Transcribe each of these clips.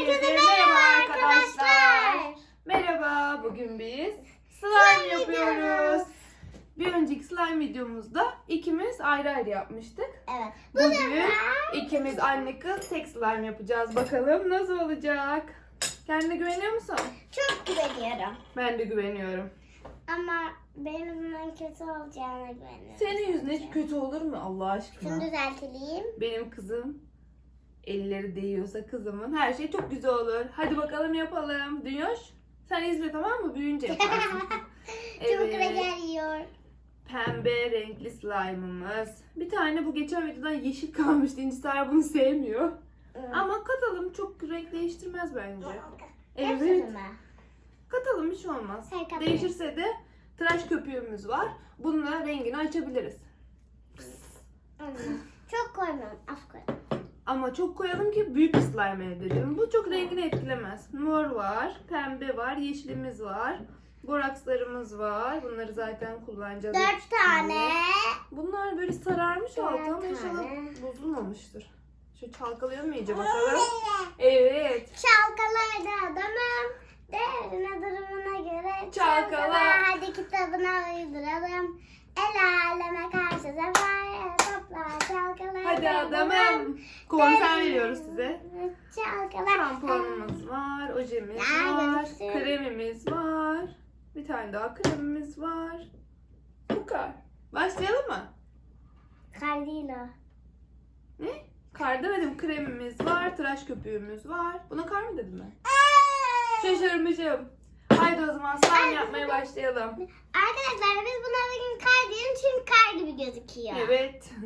Herkese merhaba arkadaşlar. Merhaba, bugün biz slime yapıyoruz. Bir önceki slime videomuzda ikimiz ayrı ayrı yapmıştık. Evet. Bugün ikimiz anne kız tek slime yapacağız. Bakalım nasıl olacak? Kendine güveniyor musun? Çok güveniyorum. Ben de güveniyorum. Ama benim bundan kötü olacağına güveniyorum. Senin yüzüne hiç kötü olur mu Allah Şunu aşkına? düzeltelim. Benim kızım elleri değiyorsa kızımın her şey çok güzel olur. Hadi bakalım yapalım. Dünyoş sen izle tamam mı? Büyüyünce yaparsın. Çok güzel yiyor. Pembe renkli slime'ımız. Bir tane bu geçen videodan yeşil kalmıştı. İncisar bunu sevmiyor. Ama katalım çok renk değiştirmez bence. Evet. Katalım hiç olmaz. Hayır, katmayın. Değişirse de tıraş köpüğümüz var. Bununla rengini açabiliriz. Çok koymam. Az koy. Ama çok koyalım ki büyük bir slime elde edelim. Bu çok rengini etkilemez. Mor var, pembe var, yeşilimiz var. Borakslarımız var. Bunları zaten kullanacağız. Dört tane. Bunlar böyle sararmış altı ama inşallah bozulmamıştır. Şu çalkalayalım iyice bakalım. Evet. Çalkalarda adamım. Değerine durumuna göre Çalkala. Hadi kitabına uyduralım. El aleme karşı sefer topla çalkala. Hadi adamım. Konser veriyoruz size. Çalkala. Şampuanımız var, ojemiz var, kremimiz var. Bir tane daha kremimiz var. Bu kadar. Başlayalım mı? Kar değil o. Ne? Kar demedim. Kremimiz var, tıraş köpüğümüz var. Buna kar mı dedim ben? Şaşırmışım. Haydi o zaman slime yapmaya başlayalım. Arkadaşlar biz buna bugün kar diyelim çünkü kar gibi gözüküyor. Evet.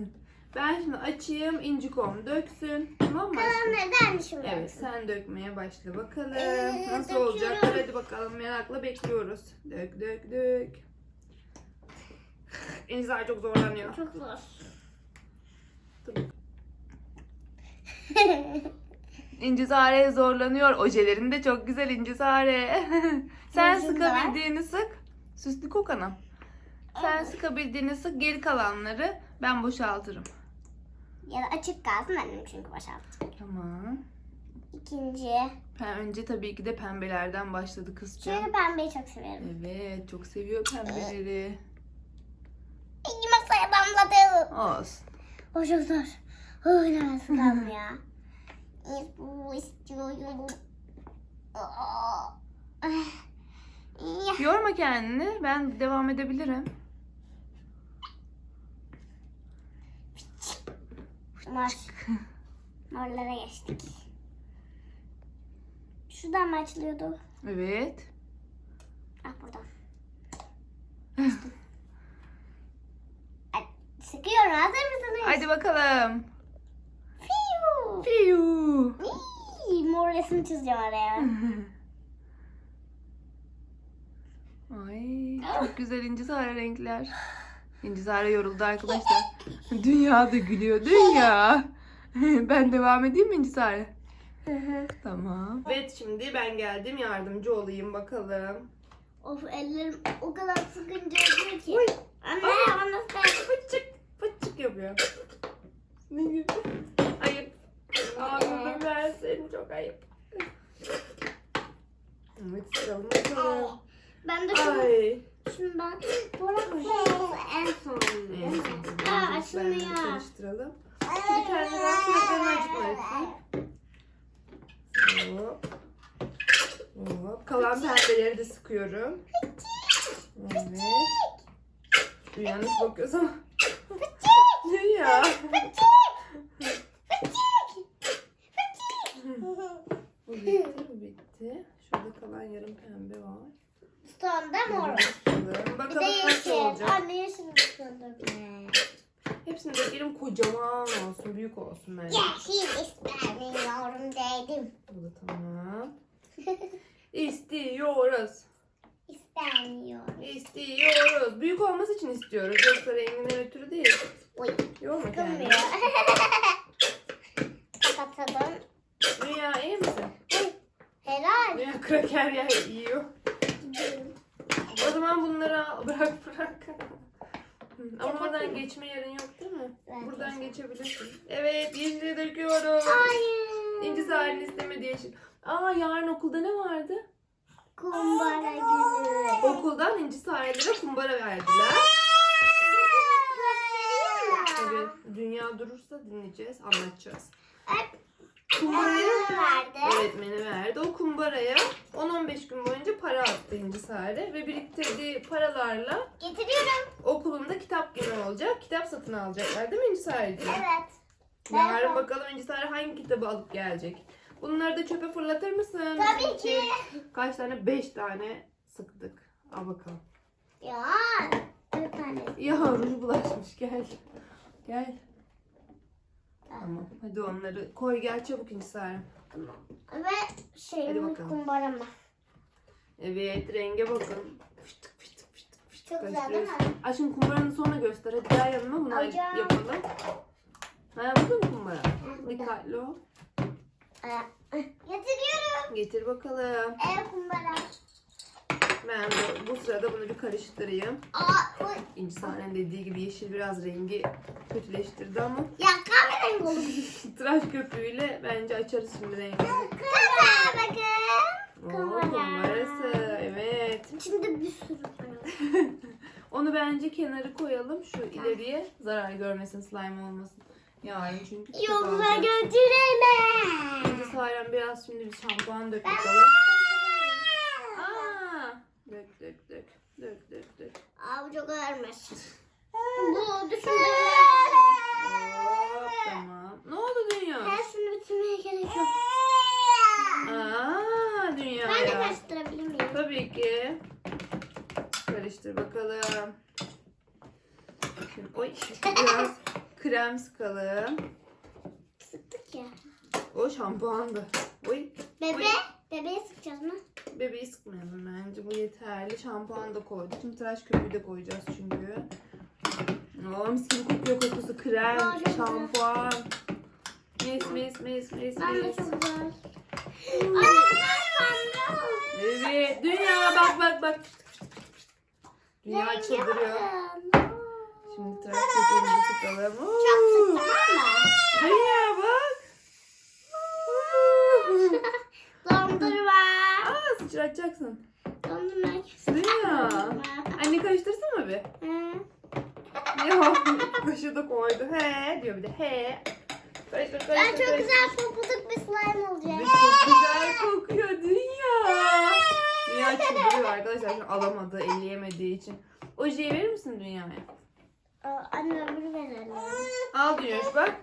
Ben şimdi açayım, incikom döksün. Tamam mı? aşkım? Kalanları da şimdi. Evet, sen dökmeye başla bakalım. Ee, Nasıl döküyorum. olacak? Hadi bakalım merakla bekliyoruz. Dök dök dök. İnsan çok zorlanıyor. Çok zor. Dur. İncisare zorlanıyor. Ojelerin de çok güzel İncisare. Sen var. sıkabildiğini sık. Süslü kokanım. Sen Evet. sıkabildiğini sık. Geri kalanları ben boşaltırım. ya da açık kalsın benim çünkü boşalttım. Tamam. İkinci. Ben önce tabii ki de pembelerden başladı kızcağım. Çünkü pembeyi çok severim. Evet, çok seviyor pembeleri. İyi masaya damladı. Olsun. O çok zor. Öyle nasıl ya? Bu istiyorum. Aa. Ya. Yorma kendini. Ben devam edebilirim. Mor. Morlara geçtik. Şuradan mı açılıyordu? Evet. Ah buradan. Sıkıyorum hazır mısınız? Hadi bakalım. Piyu. İyi, mor resim çizeceğim araya. Ay çok güzel incisare renkler. İncisare yoruldu arkadaşlar. Dünya da gülüyor. Dünya. ben devam edeyim mi İncisare? Hı hı. Tamam. Evet şimdi ben geldim yardımcı olayım bakalım. of ellerim o kadar sıkınca oluyor ki. Uy. Anne Aa. bana. Fıçık fıçık yapıyor. Ne gibi? Ayıp. Ağzını versin çok ayıp. Evet sıralım bakalım. Ben de şunu, Ay. şunu ben Bora en son. Evet, Aa, ben de açılmıyor. karıştıralım. Bir tane daha sınıflarını acıkma lütfen. Hop. Hop. Kalan pembeleri de sıkıyorum. Evet. Dünya nasıl bakıyorsun? Ne ya? Bu bitti, bu bitti. Şurada kalan yarım pembe var. Sonda mor. Bir de bakalım nasıl yeşil. olacak. Anne yeşil dökme. Hepsini dökelim kocaman olsun, büyük olsun bence. Yeşil istemiyorum dedim. Bu da tamam. İstiyoruz. İstemiyorum. İstiyoruz. Büyük olması için istiyoruz. Yoksa renginden ötürü değil. Oy. Yorma kendini. Sıkılmıyor. Kapatalım. Dünya iyi misin? Helal. Dünya kraker yer yiyor. O zaman bunları al. Bırak bırak. Ama oradan geçme yerin yok değil mi? Ben Buradan geçebilirsin. Evet yeşili döküyoruz. Hayır. İnci halini istemedi yeşil. Aa yarın okulda ne vardı? Kumbara günü. Okuldan İnci Sare'lere kumbara verdiler. Evet, dünya durursa dinleyeceğiz, anlatacağız. Kumbaraya verdi. öğretmeni verdi. O kumbaraya 10-15 gün boyunca para attı İnci Sare ve biriktirdiği paralarla Getiriyorum. okulunda kitap günü olacak. Kitap satın alacaklar değil mi İnci Sare'ciğim? Evet. Yarın bakalım İnci Sare hangi kitabı alıp gelecek. Bunları da çöpe fırlatır mısın? Tabii ki. Kaç tane? 5 tane sıktık. Al bakalım. Ya. Bir tane. Ya ruj bulaşmış gel. Gel. Tamam. Hadi onları koy gel çabuk İnci Sare. Tamam. Ve şey Hadi bakalım. kumbarama. Evet renge bakın. Fıştık fıştık fıştık fıştık. Çok güzel değil mi? karıştırıyorsun. Aşkım kumbaranı sonra göster. Hadi gel yanıma bunu Alacağım. yapalım. Ha bu da mı kumbara? Dikkatli ol. Ee, Getiriyorum. Getir bakalım. Ev kumbara. Ben bu, bu sırada bunu bir karıştırayım. Aa, oy. İnci dediği gibi yeşil biraz rengi kötüleştirdi ama Ya. Tıraş köpüğüyle bence açarız şimdi rengi. Kıza bakın. Oo, kumbarası. Evet. İçinde bir sürü para. Onu bence kenarı koyalım şu ileriye zarar görmesin slime olmasın. Yarın çünkü alacağız. götüremem. Şimdi Saren biraz şimdi bir şampuan dök bakalım. Aa, dök dök dök. Dök dök. Aa bu çok ağırmış. Bu. Hop tamam. Ne oldu dünya? Şunu bitirmeye gerek yok. Aa dünya Ben de ya. karıştırabilir miyim? Tabii ki. Karıştır bakalım. Şimdi, oy biraz krem sıkalım. Sıktık ya. O şampuandı. Oy Bebe, bebeği sıkacağız mı? bebeği sıkmayalım bence. Bu yeterli. Şampuan da koyduk. Şimdi tıraş köpüğü de koyacağız çünkü. Oo, mis gibi kokuyor kokusu. Krem, şampuan. Mis mis mis mis Ben de mis. çok güzel. Ben Evet. Dünya bak bak bak. Dünya çıldırıyor. Şimdi tıraş köpüğümüzü sıkalım. Oo. Dünya bak. Dondurma. Aa sıçratacaksın. Dondurma. Dünya. Anne karıştırsın mı bir? Hı. Yok. Kaşı da koydu. He diyor bir de. He. Karıştır karıştır. Ben çok karıştır. güzel pofuduk bir slime olacak. çok güzel kokuyor Dünya. Dünya çıldırıyor arkadaşlar. Şimdi alamadı, elleyemediği için. Ojeyi verir misin Dünya'ya? Anne öbürü verelim. Al Dünya bak.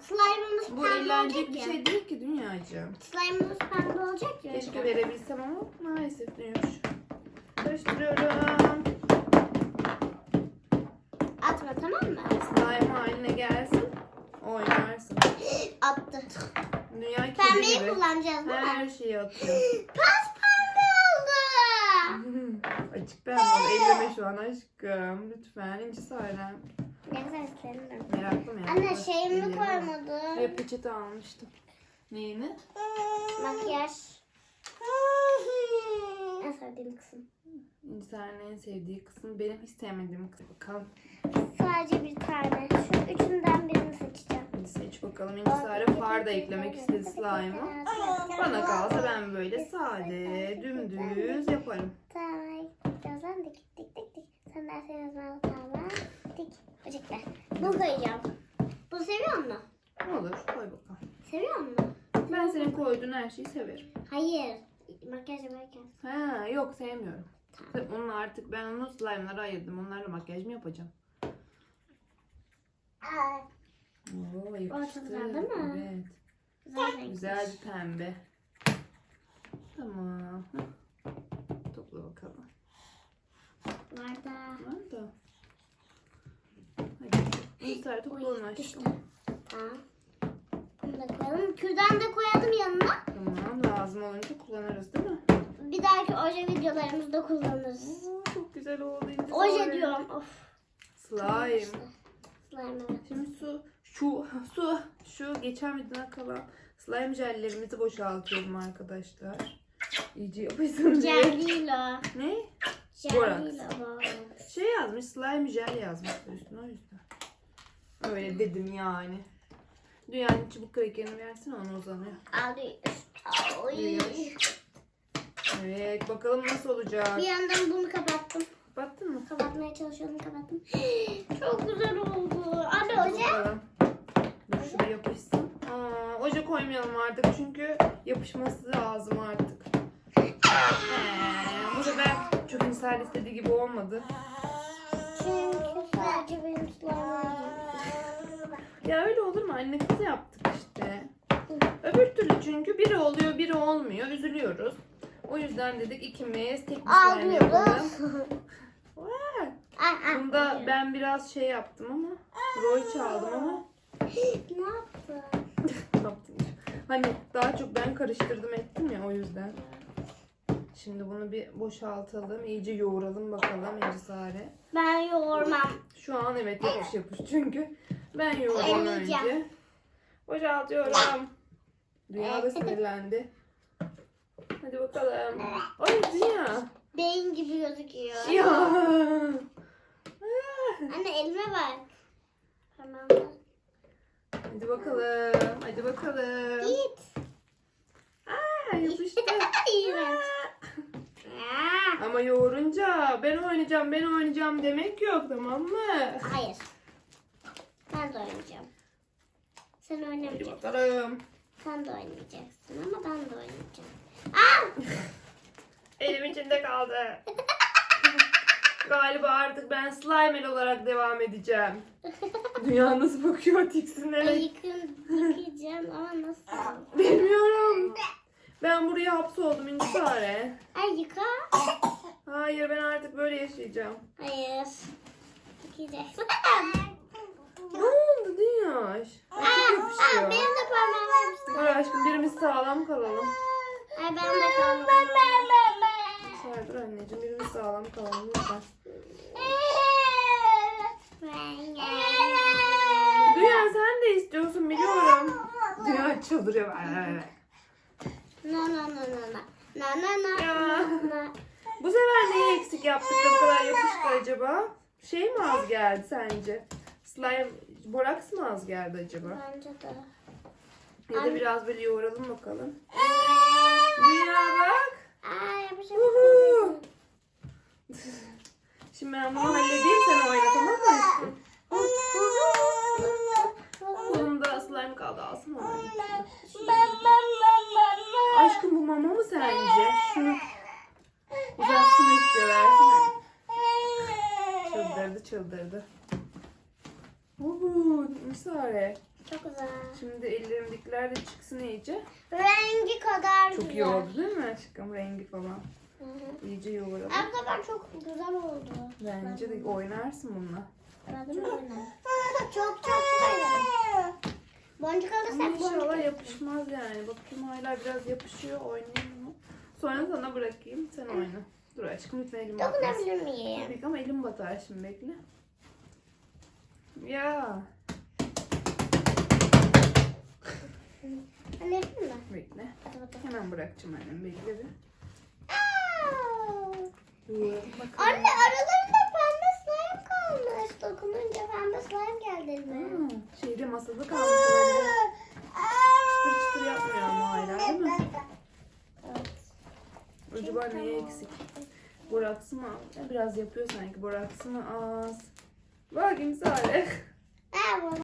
Slime'ımız Bu pembe eğlenecek olacak bir ya. şey değil ki Dünyacığım. Slime'ımız pembe olacak ya. Keşke verebilsem ama maalesef Dünya. Karıştırıyorum. Atma tamam mı? Slime haline gelsin. Oynarsın. Attı. Dünya kedi Pembeyi gibi. kullanacağız değil mi? Her şeyi atıyor. Pas pembe oldu. Açık ben bunu elleme şu an aşkım. Lütfen inci Sarem. Ne güzel isterim Meraklı mı? Anne şeyimi koymadım. peçete almıştım. Neyini? Makyaj. En sevdiğim kısım. İnci Saren'in en sevdiği kısım benim hiç sevmediğim kısım. Bakalım. Sadece bir tane. Şu üçünden birini seçeceğim. Hadi seç bakalım. İnci Sare far da eklemek istedi slime'a. Bana kalsa ben böyle sade, dümdüz yaparım. Tamam. Dik dik dik dik. Sen derseniz ben tamam. Dik. Böcekler. Bu koyacağım. Bu seviyor musun? Olur koy bakalım. Seviyor musun? Ben senin koyduğun her şeyi severim. Hayır. Makyaj yaparken. Ha yok sevmiyorum. Tabii Onun artık ben onu slime'lara ayırdım. Onlarla makyaj mı yapacağım? Oo yakıştı. Ortadan değil mi? Evet. Güzel. Güzel bir pembe. Tamam. Hah. Topla bakalım. Var da. Hadi. İnsan topla onu aşkım. Tamam. Bunu da koyalım. Kürdan da koyalım yanına. Tamam lazım olunca kullanırız değil mi? Bir dahaki oje videolarımızda kullanırız. Oo, çok güzel oldu. Oje diyorum. Of. Slime. Slime evet. Şimdi su, şu, su, şu geçen videodan kalan slime jellerimizi boşaltıyorum arkadaşlar. İyice yapışsın diye. Jelliyle. Ne? Jelliyle. Şey yazmış, slime jel yazmışlar üstüne o yüzden. Öyle dedim yani. Dünyanın çubuk krakerini versene ona uzanıyor. Oy. Evet bakalım nasıl olacak. Bir yandan bunu kapattım. Baktın mı? Kapatmaya çalışıyorum kapattım. Çok güzel oldu. Hadi bakalım. Dur şuraya yapışsın. Aa, oje koymayalım artık çünkü yapışması lazım artık. Ee, bu sefer çok insan istediği gibi olmadı. Çünkü sadece benim slime'ım. Ya öyle olur mu? Anne kız yaptık işte. Öbür türlü çünkü biri oluyor biri olmuyor. Üzülüyoruz. O yüzden dedik ikimiz tek bir slime yapalım. Bunda ben biraz şey yaptım ama rol çaldım ama Ne yaptın? Hani daha çok ben karıştırdım ettim ya o yüzden. Şimdi bunu bir boşaltalım. iyice yoğuralım bakalım Ecrisare. Ben yoğurmam. Şu an evet yapış yapış çünkü. Ben Eleyeceğim. önce. Boşaltıyorum. Dünya da sinirlendi. Hadi bakalım. Ay Dünya. Beyin gibi gözüküyor. Ya. Anne elime bak. Parmağımda. Hadi bakalım. Hadi bakalım. Git. Aa, yapıştı. Aa, Ama yoğurunca ben oynayacağım ben oynayacağım demek yok tamam mı? Hayır. Ben de oynayacağım. Sen Hadi oynamayacaksın. bakalım. Sen de oynayacaksın ama ben de oynayacağım. Aa! Elim içinde kaldı. Galiba artık ben Slimel olarak devam edeceğim. Dünya nasıl bakıyor tiksinlerek. Yıkın, yıkayacağım ama nasıl? Bilmiyorum. Ben buraya hapsoldum İncisare. Ay yıka. Hayır ben artık böyle yaşayacağım. Hayır. Yıkayacaksın. Ne oldu Dünya? Ay, Çok aa, yapışıyor. benim de parmağım yapıştı. Dur aşkım birimiz sağlam kalalım. Ay ben de kalmadım. Say dur anneciğim birimiz sağlam kalalım lütfen. Dünya sen de istiyorsun biliyorum. Dünya çıldırıyor. No no no no no. No no no. Ya. no. Bu sefer neyi eksik yaptık da bu kadar yapıştı acaba? Şey mi az geldi sence? Slime, boraks mı az geldi acaba? Bence de. Ya da biraz böyle yoğuralım bakalım. Dünya bak. Aa yapışık. Uhu. Şimdi ben bunu halledeyim sen oyna tamam mı? Kolumda slime kaldı alsın onu. Aşkım bu mama mı sence? Şunu uzatsın istiyor versene. Çıldırdı çıldırdı. Uhu, Misare. Çok güzel. Şimdi ellerimdekiler de çıksın iyice. Rengi kadar Çok güzel. iyi oldu değil mi aşkım rengi falan? Hı hı. İyice yoğuralım. Bu sefer çok güzel oldu. Bence de oynarsın bununla. Ben de oynarım. Çok çok severim. Boncuk Ama alırsak boncuk. inşallah yapışmaz yani. Bakayım hala biraz yapışıyor. Oynayayım mı? Sonra sana bırakayım. Sen oyna. Dur aşkım lütfen elim batmasın. Dokunabilir miyim? Tabii ki ama elim batar şimdi bekle. Ya Anne yapayım mı? bekle. Hemen bırakacağım annem bekle bir. Anne aralarında pembe slime kalmış. Dokununca pembe slime geldi elime. Ha, şeyde masada kalmış. Çıtır çıtır yapmıyor ama hala değil mi? Evet. Acaba neye eksik? Boraksı mı? Biraz yapıyor sanki. Boraksı mı az? Bak imsale. Aa, bu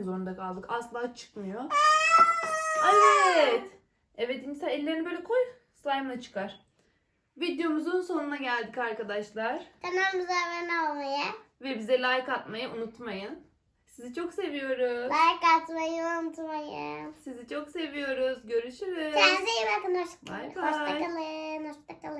Kesmek zorunda kaldık. Asla çıkmıyor. Evet. Evet İncisar ellerini böyle koy. Slime'la çıkar. Videomuzun sonuna geldik arkadaşlar. Kanalımıza abone olmayı, Ve bize like atmayı unutmayın. Sizi çok seviyoruz. like atmayı unutmayın. Sizi çok seviyoruz. Görüşürüz. Kendinize iyi bakın. Hoş- Bye bye. Hoşçakalın. Hoşçakalın.